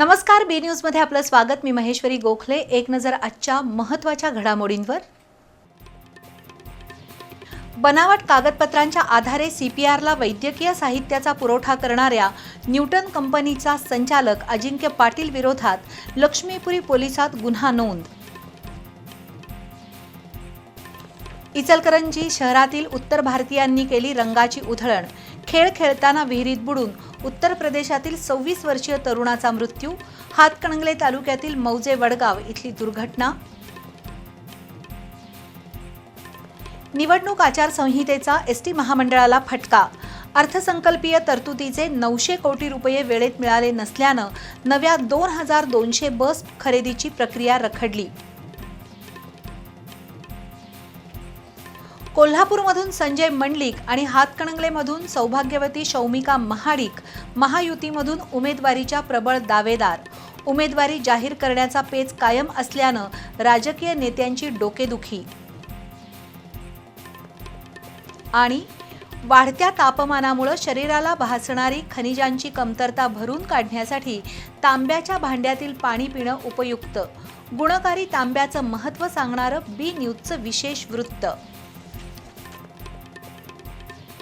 नमस्कार बी न्यूजमध्ये आपलं स्वागत. मी महेश्वरी गोखले. एक नजर आजच्या महत्त्वाच्या घडामोडींवर. बनावट कागदपत्रांच्या आधारे सीपीआरला वैद्यकीय साहित्याचा पुरवठा करणाऱ्या न्यूटन कंपनीचा संचालक अजिंक्य पाटील विरोधात लक्ष्मीपुरी पोलिसात गुन्हा नोंद. इचलकरंजी शहरातील उत्तर भारतीयांनी केली रंगाची उधळण. खेळ खेळताना विहिरीत बुडून उत्तर प्रदेशातील सव्वीस वर्षीय तरुणाचा मृत्यू हातकणंगले तालुक्यातील मौजे वडगाव इथली दुर्घटना. निवडणूक आचारसंहितेचा एस टी महामंडळाला फटका. अर्थसंकल्पीय तरतुदीचे नऊशे कोटी रुपये वेळेत मिळाले नसल्यानं नव्या दोन हजार दोनशे बस खरेदीची प्रक्रिया रखडली. कोल्हापूरमधून संजय मंडलिक आणि हातकणंगलेमधून सौभाग्यवती शौमिका महाडिक महायुतीमधून उमेदवारीच्या प्रबळ दावेदार. उमेदवारी जाहीर करण्याचा पेच कायम असल्यानं राजकीय नेत्यांची डोकेदुखी. आणि वाढत्या तापमानामुळे शरीराला भासणारी खनिजांची कमतरता भरून काढण्यासाठी तांब्याच्या भांड्यातील पाणी पिणं उपयुक्त. गुणकारी तांब्याचं महत्त्व सांगणारं बी न्यूजचं विशेष वृत्त.